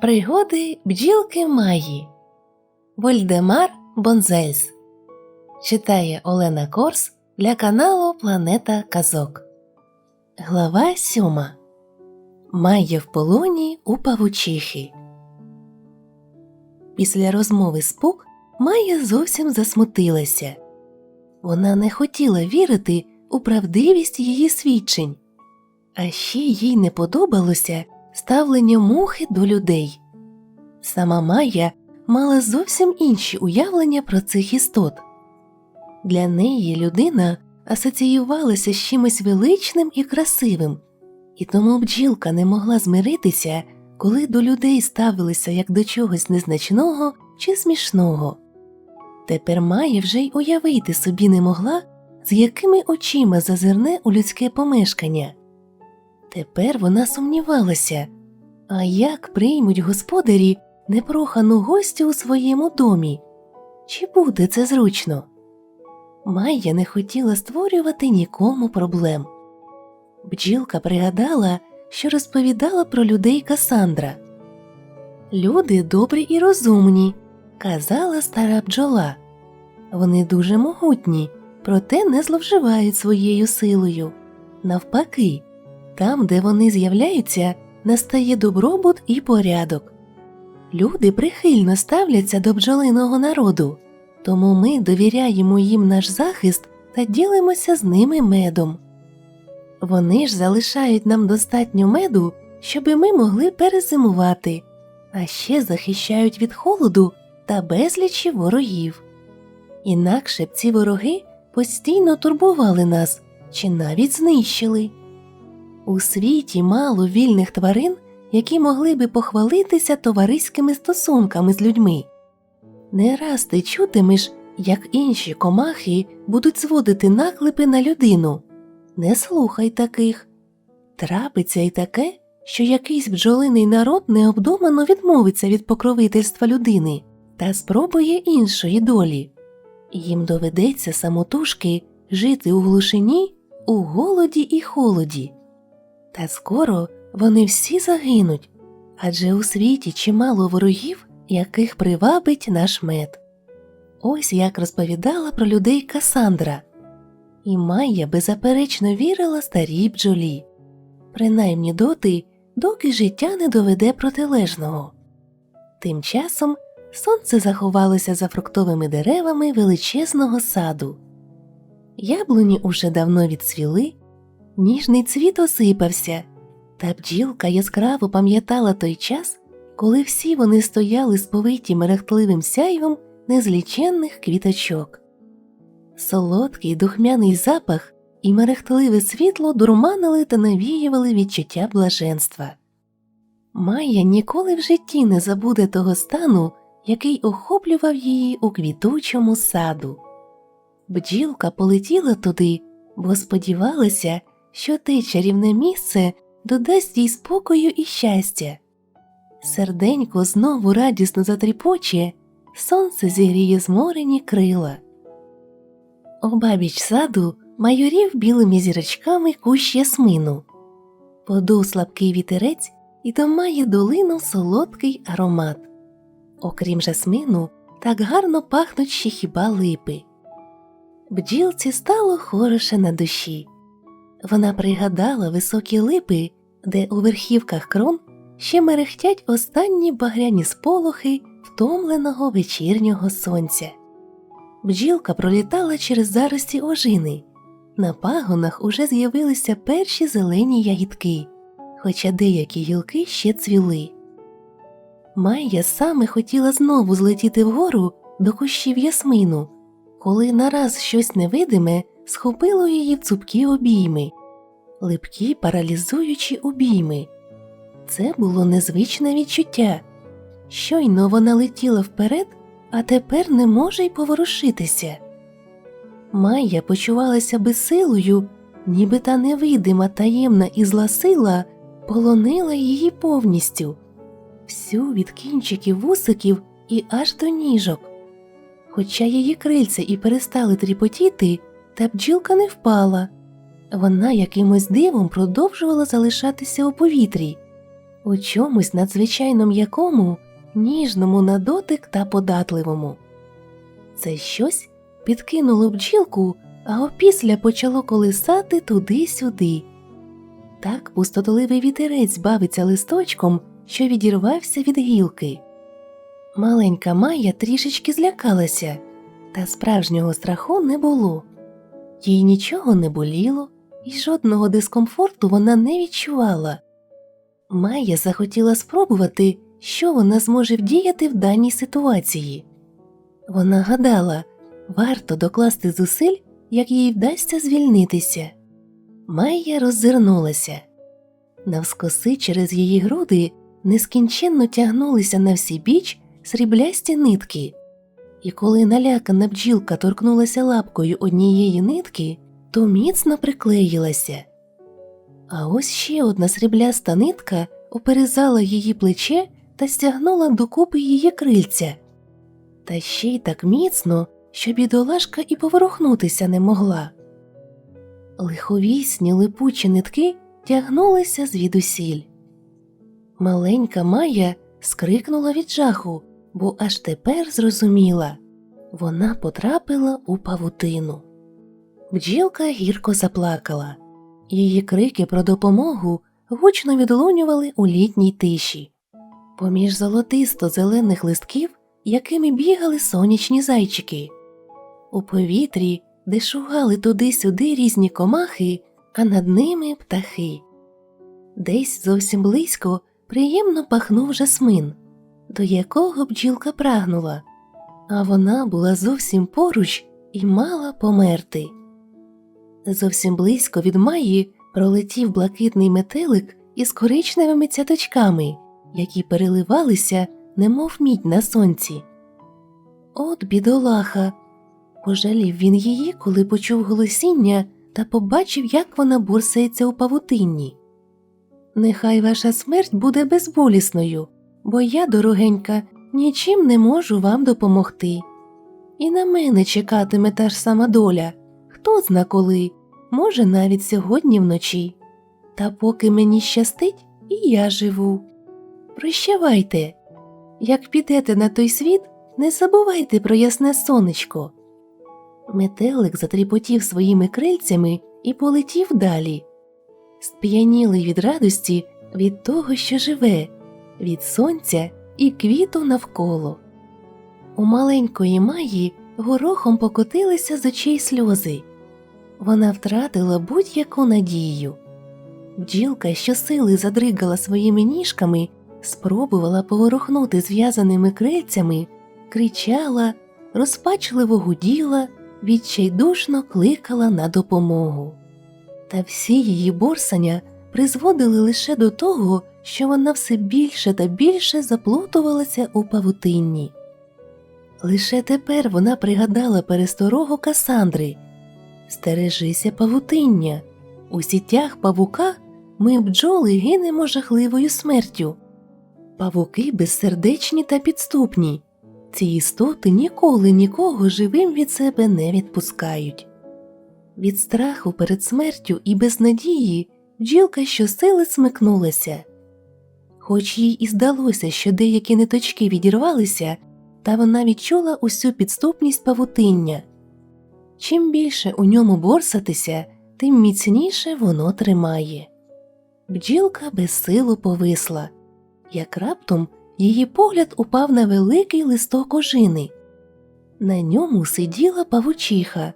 Пригоди бджілки Маї Вольдемар Бонзельс Читає Олена Корс для каналу Планета Казок. Глава сьома Майя в полоні у павучихи. Після розмови з Пук Майя зовсім засмутилася. Вона не хотіла вірити у правдивість її свідчень, а ще їй не подобалося ставлення мухи до людей. Сама Майя мала зовсім інші уявлення про цих істот. Для неї людина асоціювалася з чимось величним і красивим, і тому бджілка не могла змиритися, коли до людей ставилися як до чогось незначного чи смішного. Тепер Майя вже й уявити собі не могла, з якими очима зазирне у людське помешкання. Тепер вона сумнівалася, а як приймуть господарі непрохану гостю у своєму домі? Чи буде це зручно? Майя не хотіла створювати нікому проблем. Бджілка пригадала, що розповідала про людей Касандра. Люди добрі і розумні, казала стара бджола. Вони дуже могутні, проте не зловживають своєю силою. Навпаки, там, де вони з'являються, настає добробут і порядок. Люди прихильно ставляться до бджолиного народу, тому ми довіряємо їм наш захист та ділимося з ними медом. Вони ж залишають нам достатньо меду, щоби ми могли перезимувати, а ще захищають від холоду та безлічі ворогів. Інакше б ці вороги постійно турбували нас чи навіть знищили. У світі мало вільних тварин, які могли би похвалитися товариськими стосунками з людьми. Не раз ти чутимеш, як інші комахи будуть зводити наклепи на людину. Не слухай таких. Трапиться й таке, що якийсь бджолиний народ необдумано відмовиться від покровительства людини та спробує іншої долі. Їм доведеться самотужки жити у глушині, у голоді і холоді. Та скоро вони всі загинуть, адже у світі чимало ворогів, яких привабить наш мед. Ось як розповідала про людей Касандра. І Майя беззаперечно вірила старій бджолі, принаймні доти, доки життя не доведе протилежного. Тим часом сонце заховалося за фруктовими деревами величезного саду. Яблуні уже давно відцвіли, ніжний цвіт осипався, та бджілка яскраво пам'ятала той час, коли всі вони стояли сповиті мерехтливим сяйвом незліченних квіточок. Солодкий духмяний запах і мерехтливе світло дурманили та навіювали відчуття блаженства. Майя ніколи в житті не забуде того стану, який охоплював її у квітучому саду. Бджілка полетіла туди, бо сподівалася, що те чарівне місце додасть їй спокою і щастя. Серденько знову радісно затріпоче, сонце зігріє зморені крила. Обабіч саду майорів білими зірочками кущ ясмину. Подув слабкий вітерець і до має долинув солодкий аромат. Окрім жасмину, так гарно пахнуть ще хіба липи. Бджілці стало хороше на душі. Вона пригадала високі липи, де у верхівках крон ще мерехтять останні багряні сполохи втомленого вечірнього сонця. Бджілка пролітала через зарості ожини. На пагонах уже з'явилися перші зелені ягідки, хоча деякі гілки ще цвіли. Майя саме хотіла знову злетіти вгору до кущів ясмину, коли нараз щось невидиме схопило її цупкі обійми, липкі паралізуючі обійми. Це було незвичне відчуття. Щойно вона летіла вперед, а тепер не може й поворушитися. Майя почувалася безсилою, ніби та невидима таємна і зла сила полонила її повністю, всю від кінчиків вусиків і аж до ніжок. Хоча її крильця і перестали тріпотіти, та бджілка не впала. Вона якимось дивом продовжувала залишатися у повітрі. у чомусь надзвичайно м'якому, ніжному на дотик та податливому. Це щось підкинуло бджілку, а опісля почало колисати туди-сюди. Так пустотоливий вітерець бавиться листочком, що відірвався від гілки. Маленька Майя трішечки злякалася, та справжнього страху не було. Їй нічого не боліло, і жодного дискомфорту вона не відчувала. Майя захотіла спробувати, що вона зможе вдіяти в даній ситуації. Вона гадала, варто докласти зусиль, як їй вдасться звільнитися. Майя роззирнулася. Навскоси через її груди нескінченно тягнулися на всі біч сріблясті нитки, і коли налякана бджілка торкнулася лапкою однієї нитки, то міцно приклеїлася. А ось ще одна срібляста нитка оперезала її плече та стягнула докупи її крильця. Та ще й так міцно, що бідолашка і поворухнутися не могла. Лиховісні липучі нитки тягнулися звідусіль. Маленька Майя скрикнула від жаху, бо аж тепер зрозуміла вона потрапила у павутину. Бджілка гірко заплакала. Її крики про допомогу гучно відлунювали у літній тиші. Поміж золотисто зелених листків, якими бігали сонячні зайчики. У повітрі, де шугали туди-сюди різні комахи, а над ними птахи. Десь зовсім близько приємно пахнув жасмин, до якого бджілка прагнула, а вона була зовсім поруч і мала померти. Зовсім близько від Маї пролетів блакитний метелик із коричневими цяточками, які переливалися, немов мідь на сонці. От бідолаха. Пожалів він її, коли почув голосіння та побачив, як вона бурсається у павутинні. Нехай ваша смерть буде безболісною, бо я, дорогенька, нічим не можу вам допомогти. І на мене чекатиме та ж сама доля, хто зна коли, може, навіть сьогодні вночі. Та поки мені щастить, і я живу. Прощавайте. Як підете на той світ, не забувайте про ясне сонечко. Метелик затріпотів своїми крильцями і полетів далі, сп'янілий від радості від того, що живе, від сонця і квіту навколо. У маленької Маї горохом покотилися з очей сльози. Вона втратила будь-яку надію. Бджілка щосили задригала своїми ніжками, спробувала поворухнути зв'язаними крильцями, кричала, розпачливо гуділа, відчайдушно кликала на допомогу. Та всі її борсання призводили лише до того, що вона все більше та більше заплутувалася у павутинні. Лише тепер вона пригадала пересторогу Касандри Стережися павутиння. У сітях павука ми бджоли гинемо жахливою смертю. Павуки безсердечні та підступні. Ці істоти ніколи нікого живим від себе не відпускають. Від страху перед смертю і безнадії бджілка щосили смикнулася. Хоч їй і здалося, що деякі ниточки відірвалися, та вона відчула усю підступність павутиння. Чим більше у ньому борсатися, тим міцніше воно тримає. Бджілка безсилу повисла, як раптом її погляд упав на великий листок ожини. На ньому сиділа павучиха.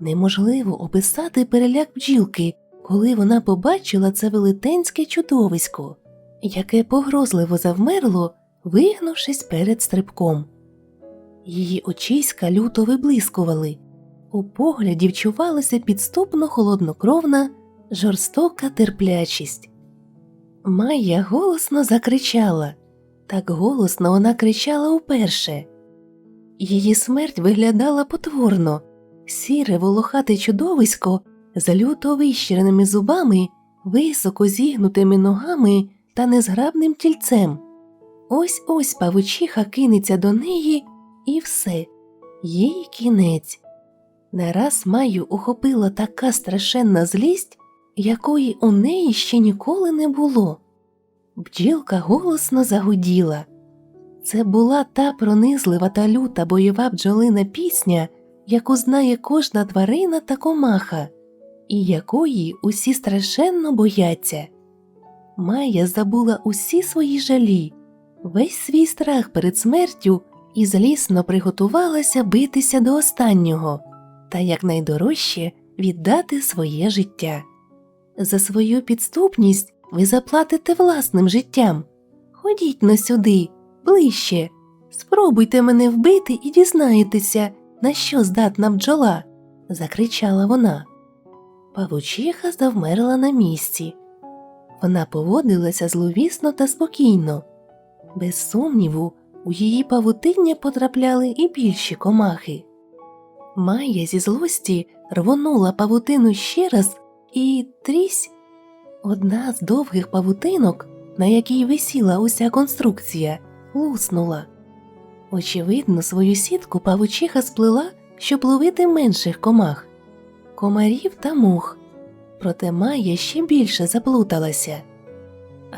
Неможливо описати переляк бджілки, коли вона побачила це велетенське чудовисько, яке погрозливо завмерло, вигнувшись перед стрибком. Її очиська люто виблискували. У погляді вчувалася підступно холоднокровна, жорстока терплячість. Майя голосно закричала, так голосно вона кричала уперше. Її смерть виглядала потворно, сіре волохате чудовисько з люто вищиреними зубами, високо зігнутими ногами та незграбним тільцем. Ось ось павучиха кинеться до неї, і все, їй кінець. Нараз Маю ухопила така страшенна злість, якої у неї ще ніколи не було. Бджілка голосно загуділа. Це була та пронизлива та люта бойова бджолина пісня, яку знає кожна тварина та комаха, і якої усі страшенно бояться. Майя забула усі свої жалі, весь свій страх перед смертю і злісно приготувалася битися до останнього та якнайдорожче віддати своє життя. За свою підступність ви заплатите власним життям. Ходіть но сюди, ближче, спробуйте мене вбити і дізнаєтеся, на що здатна бджола, закричала вона. Павучиха завмерла на місці. Вона поводилася зловісно та спокійно. Без сумніву, у її павутиння потрапляли і більші комахи. Майя зі злості рвонула павутину ще раз і трісь. Одна з довгих павутинок, на якій висіла уся конструкція, луснула. Очевидно, свою сітку павучиха сплела, щоб ловити менших комах, комарів та мух. Проте Майя ще більше заплуталася.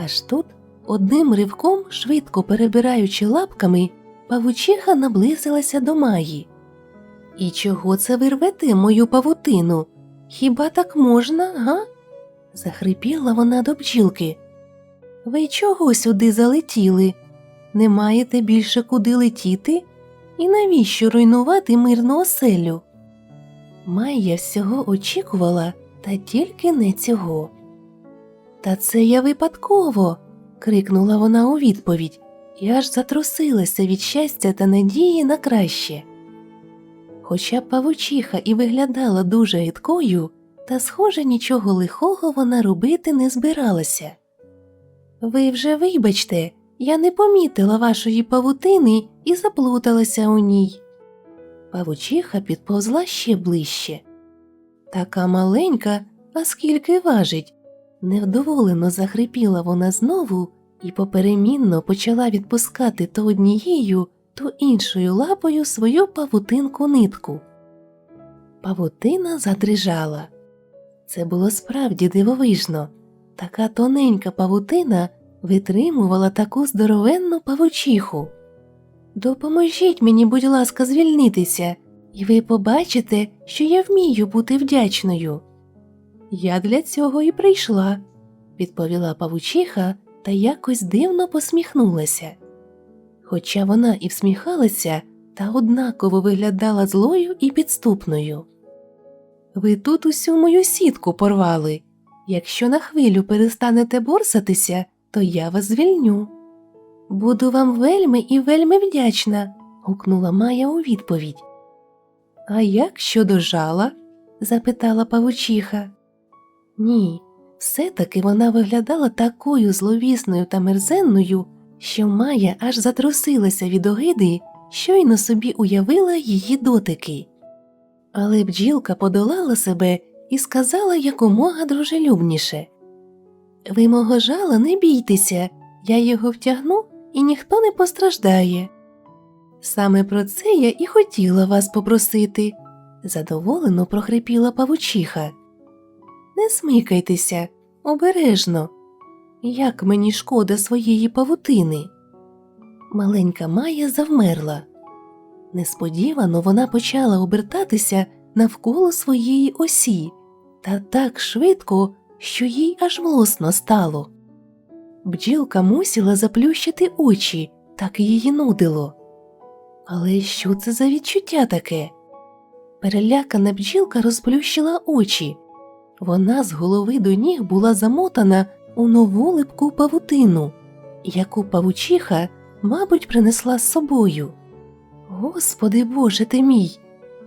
Аж тут, одним ривком, швидко перебираючи лапками, павучиха наблизилася до Маї. І чого це ви рвете мою павутину? Хіба так можна, га? захрипіла вона до бджілки. Ви чого сюди залетіли? Не маєте більше куди летіти? І навіщо руйнувати мирну оселю? Майя всього очікувала, та тільки не цього. Та це я випадково. крикнула вона у відповідь і аж затрусилася від щастя та надії на краще. Хоча павучиха і виглядала дуже гидкою, та, схоже, нічого лихого вона робити не збиралася. Ви вже вибачте, я не помітила вашої павутини і заплуталася у ній. Павучиха підповзла ще ближче. Така маленька, а скільки важить. Невдоволено захрипіла вона знову і поперемінно почала відпускати то однією, то іншою лапою свою павутинку нитку. Павутина задрижала. Це було справді дивовижно. Така тоненька павутина витримувала таку здоровенну павучиху. Допоможіть мені, будь ласка, звільнитися, і ви побачите, що я вмію бути вдячною. Я для цього і прийшла, відповіла павучиха та якось дивно посміхнулася. Хоча вона і всміхалася, та однаково виглядала злою і підступною. Ви тут усю мою сітку порвали. Якщо на хвилю перестанете борсатися, то я вас звільню. Буду вам вельми і вельми вдячна, гукнула Майя у відповідь. А як щодо жала? запитала павучиха. Ні, все таки вона виглядала такою зловісною та мерзенною, що Майя аж затрусилася від огиди, щойно собі уявила її дотики. Але бджілка подолала себе і сказала якомога дружелюбніше Ви мого жала не бійтеся, я його втягну і ніхто не постраждає. Саме про це я і хотіла вас попросити, задоволено прохрипіла павучиха. Не смикайтеся, обережно. Як мені шкода своєї павутини. Маленька Майя завмерла. Несподівано вона почала обертатися навколо своєї осі та так швидко, що їй аж млосно стало. Бджілка мусила заплющити очі, так її нудило. Але що це за відчуття таке? Перелякана бджілка розплющила очі. Вона з голови до ніг була замотана у нову липку павутину, яку павучиха, мабуть, принесла з собою. Господи Боже ти мій!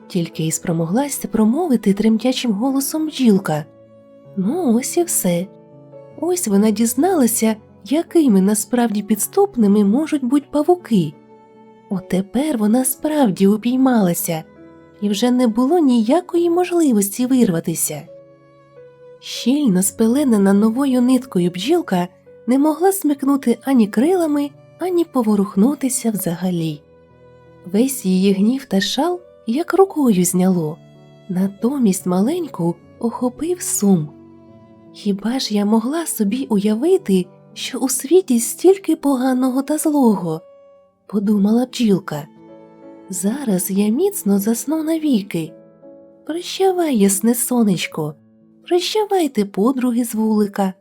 тільки й спромоглася промовити тремтячим голосом бджілка. Ну, ось і все. Ось вона дізналася, якими насправді підступними можуть бути павуки. Отепер вона справді упіймалася, і вже не було ніякої можливості вирватися. Щільно спеленена новою ниткою бджілка не могла смикнути ані крилами, ані поворухнутися взагалі. Весь її гнів та шал як рукою зняло, натомість маленьку охопив сум. Хіба ж я могла собі уявити, що у світі стільки поганого та злого, подумала бджілка. Зараз я міцно засну навіки. Прощавай, ясне сонечко, прощавайте, подруги з вулика.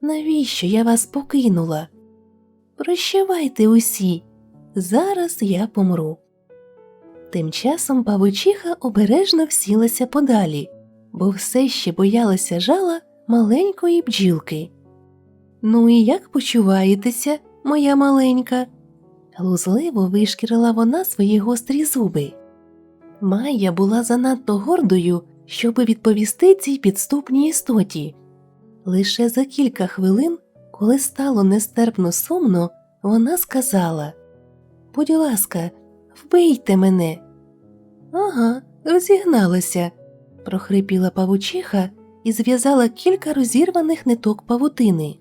Навіщо я вас покинула? Прощавайте усі, зараз я помру. Тим часом павучиха обережно всілася подалі, бо все ще боялася жала маленької бджілки. Ну і як почуваєтеся, моя маленька? Глузливо вишкірила вона свої гострі зуби. Майя була занадто гордою, щоби відповісти цій підступній істоті. Лише за кілька хвилин, коли стало нестерпно сумно, вона сказала Будь ласка, вбийте мене. Ага, розігналася, прохрипіла павучиха і зв'язала кілька розірваних ниток павутини.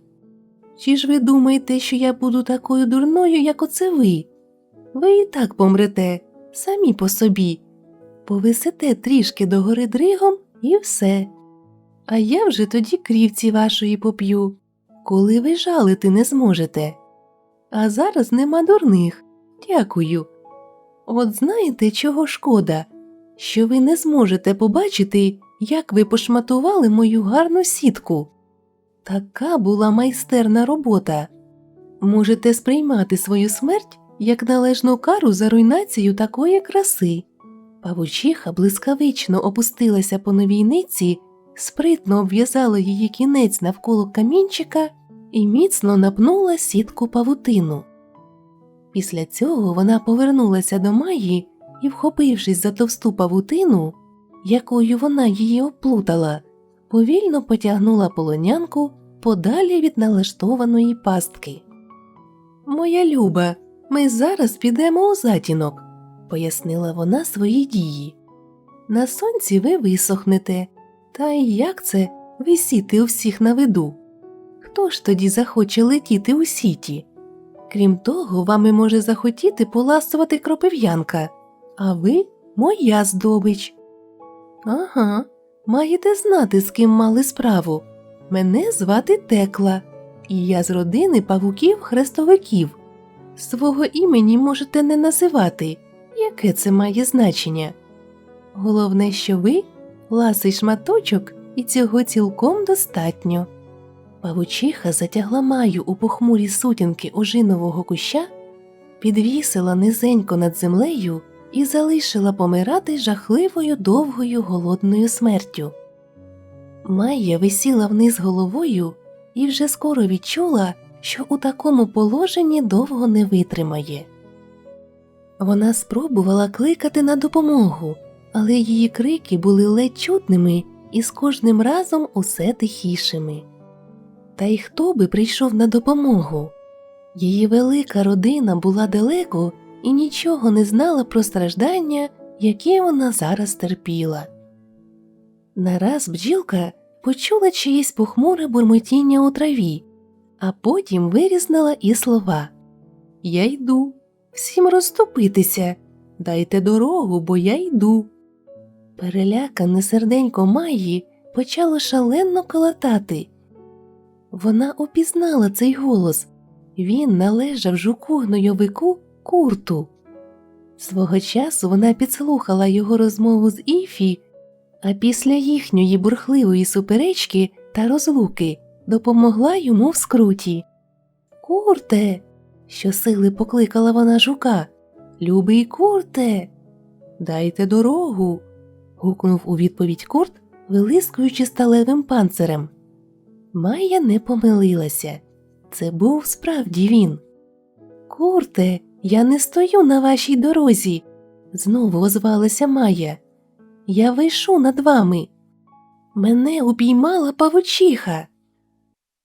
Чи ж ви думаєте, що я буду такою дурною, як оце ви? Ви і так помрете, самі по собі, повисите трішки догори дригом і все. А я вже тоді крівці вашої поп'ю, коли ви жалити не зможете. А зараз нема дурних. Дякую. От знаєте, чого шкода, що ви не зможете побачити, як ви пошматували мою гарну сітку. Така була майстерна робота. Можете сприймати свою смерть як належну кару за руйнацію такої краси. Павучиха блискавично опустилася по новій ниці, спритно обв'язала її кінець навколо камінчика і міцно напнула сітку павутину. Після цього вона повернулася до Маї і, вхопившись за товсту павутину, якою вона її оплутала, повільно потягнула полонянку подалі від налаштованої пастки. Моя люба, ми зараз підемо у затінок, пояснила вона свої дії. На сонці ви висохнете, та й як це висіти у всіх на виду? Хто ж тоді захоче летіти у сіті? Крім того, вами може захотіти поласувати кропив'янка, а ви моя здобич. Ага, маєте знати, з ким мали справу. Мене звати Текла, і я з родини павуків-хрестовиків. Свого імені можете не називати, яке це має значення. Головне, що ви ласий шматочок, і цього цілком достатньо. Павучиха затягла маю у похмурі сутінки ожинового куща, підвісила низенько над землею і залишила помирати жахливою довгою голодною смертю. Майя висіла вниз головою і вже скоро відчула, що у такому положенні довго не витримає. Вона спробувала кликати на допомогу, але її крики були ледь чутними і з кожним разом усе тихішими. Та й хто би прийшов на допомогу? Її велика родина була далеко і нічого не знала про страждання, які вона зараз терпіла. Нараз бджілка почула чиєсь похмуре бурмотіння у траві, а потім вирізнила і слова Я йду, всім розступитися, дайте дорогу, бо я йду. Перелякане серденько Майї почало шалено колотати. Вона упізнала цей голос він належав жуку гнойовику курту. Свого часу вона підслухала його розмову з Іфі, а після їхньої бурхливої суперечки та розлуки допомогла йому в скруті. Курте. щосили покликала вона жука. Любий курте. Дайте дорогу. гукнув у відповідь курт, вилискуючи сталевим панцирем. Майя не помилилася. Це був справді він. Курте, я не стою на вашій дорозі, знову озвалася Майя. Я вийшу над вами. Мене упіймала павучиха.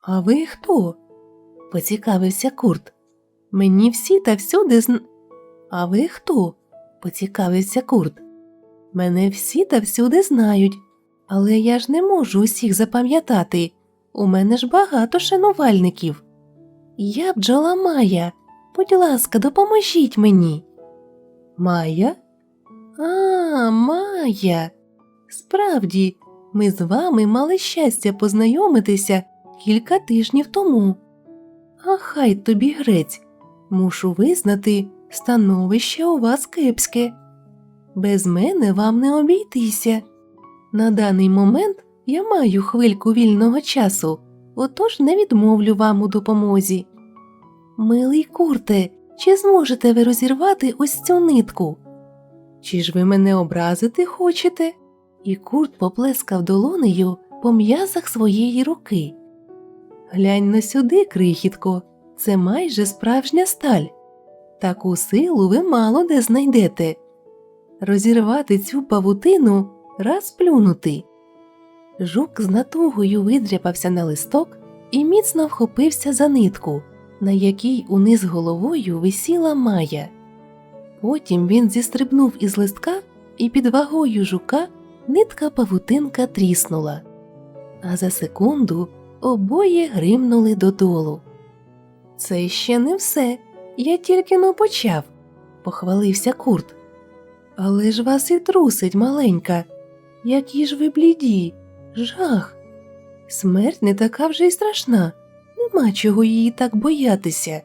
А ви хто? поцікавився Курт. Мені всі та всюди зн. А ви хто? поцікавився Курт. Мене всі та всюди знають, але я ж не можу усіх запам'ятати. У мене ж багато шанувальників. Я бджола Майя. Будь ласка, допоможіть мені. Майя? А, Майя. Справді, ми з вами мали щастя познайомитися кілька тижнів тому. А хай тобі грець. Мушу визнати, становище у вас кепське. Без мене вам не обійтися. На даний момент я маю хвильку вільного часу, отож не відмовлю вам у допомозі. Милий курте, чи зможете ви розірвати ось цю нитку? Чи ж ви мене образити хочете? І курт поплескав долонею по м'язах своєї руки. Глянь на сюди, крихітко, це майже справжня сталь. Таку силу ви мало де знайдете. Розірвати цю павутину раз плюнути. Жук з натугою видряпався на листок і міцно вхопився за нитку, на якій униз головою висіла Майя. Потім він зістрибнув із листка, і під вагою жука нитка павутинка тріснула. А за секунду обоє гримнули додолу. Це ще не все. Я тільки но почав, похвалився Курт. Але ж вас і трусить маленька. Які ж ви бліді, жах. Смерть не така вже й страшна, нема чого її так боятися.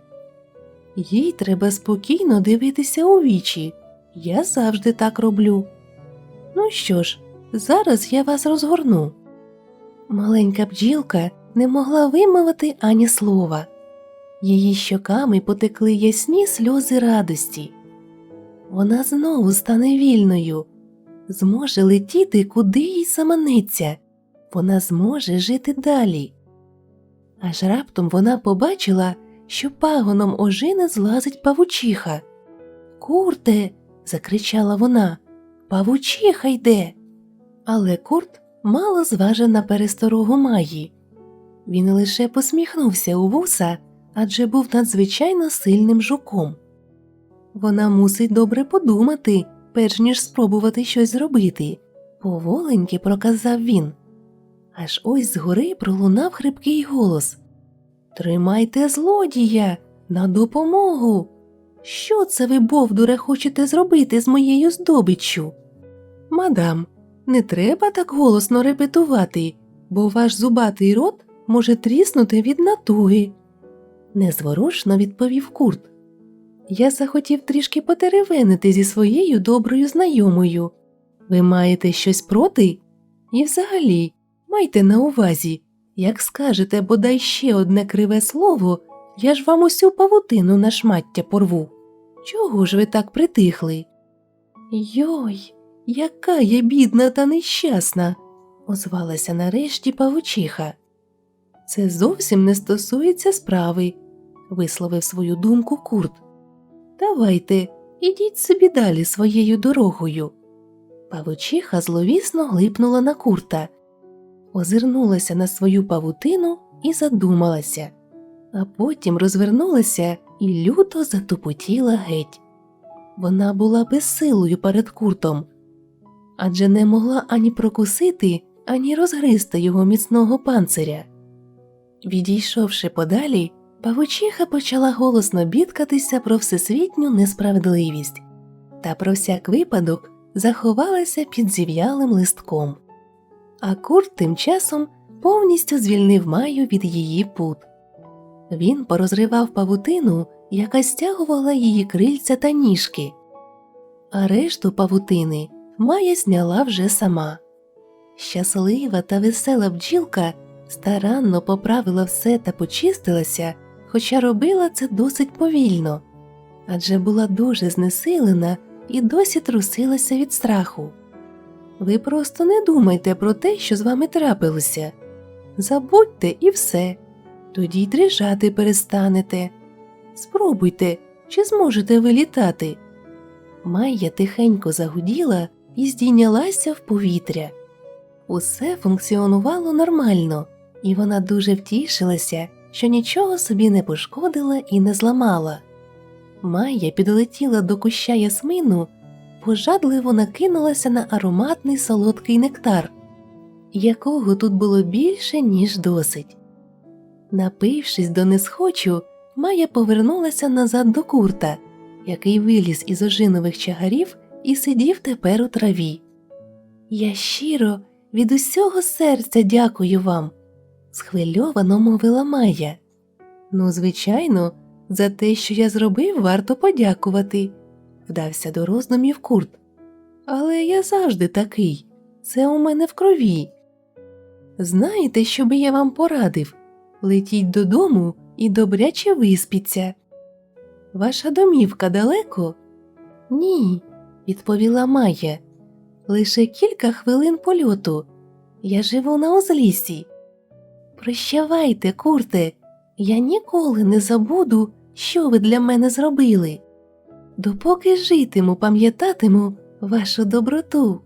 Їй треба спокійно дивитися у вічі. Я завжди так роблю. Ну що ж, зараз я вас розгорну. Маленька бджілка не могла вимовити ані слова. Її щоками потекли ясні сльози радості. Вона знову стане вільною, зможе летіти, куди їй заманеться, вона зможе жити далі. Аж раптом вона побачила, що пагоном ожини злазить павучиха. Курте. закричала вона. Павучиха йде. Але курт мало зважив на пересторогу Маї. Він лише посміхнувся у вуса, адже був надзвичайно сильним жуком. Вона мусить добре подумати, перш ніж спробувати щось зробити, поволеньки проказав він. Аж ось згори пролунав хрипкий голос Тримайте злодія на допомогу. Що це ви, Бовдуре, хочете зробити з моєю здобиччю? Мадам, не треба так голосно репетувати, бо ваш зубатий рот може тріснути від натуги. Незворушно відповів Курт. Я захотів трішки потеревенити зі своєю доброю знайомою. Ви маєте щось проти? І взагалі, майте на увазі, як скажете бодай ще одне криве слово, я ж вам усю павутину на шмаття порву. Чого ж ви так притихли? Йой, яка я бідна та нещасна, озвалася нарешті павучиха. Це зовсім не стосується справи, висловив свою думку Курт. Давайте, ідіть собі далі своєю дорогою. Павучиха зловісно глипнула на курта, озирнулася на свою павутину і задумалася, а потім розвернулася і люто затупотіла геть. Вона була безсилою перед куртом, адже не могла ані прокусити, ані розгризти його міцного панциря. Відійшовши подалі, павучиха почала голосно бідкатися про всесвітню несправедливість та про всяк випадок заховалася під зів'ялим листком. А курт тим часом повністю звільнив Маю від її пут. Він порозривав павутину, яка стягувала її крильця та ніжки, а решту павутини Майя зняла вже сама. Щаслива та весела бджілка старанно поправила все та почистилася, хоча робила це досить повільно, адже була дуже знесилена і досі трусилася від страху. Ви просто не думайте про те, що з вами трапилося. Забудьте і все, тоді й дрижати перестанете. Спробуйте, чи зможете ви літати. Майя тихенько загуділа і здійнялася в повітря. Усе функціонувало нормально, і вона дуже втішилася, що нічого собі не пошкодила і не зламала. Майя підлетіла до куща ясмину, пожадливо накинулася на ароматний солодкий нектар, якого тут було більше, ніж досить. Напившись до несхочу, Майя повернулася назад до курта, який виліз із ожинових чагарів і сидів тепер у траві. Я щиро від усього серця дякую вам, схвильовано мовила Майя. Ну, звичайно, за те, що я зробив, варто подякувати, вдався до роздумів Курт. Але я завжди такий, це у мене в крові. Знаєте, що би я вам порадив? Летіть додому і добряче виспіться. Ваша домівка далеко? Ні, відповіла Майя. Лише кілька хвилин польоту. Я живу на узліссі. Прощавайте, курте, я ніколи не забуду, що ви для мене зробили. Допоки житиму, пам'ятатиму вашу доброту.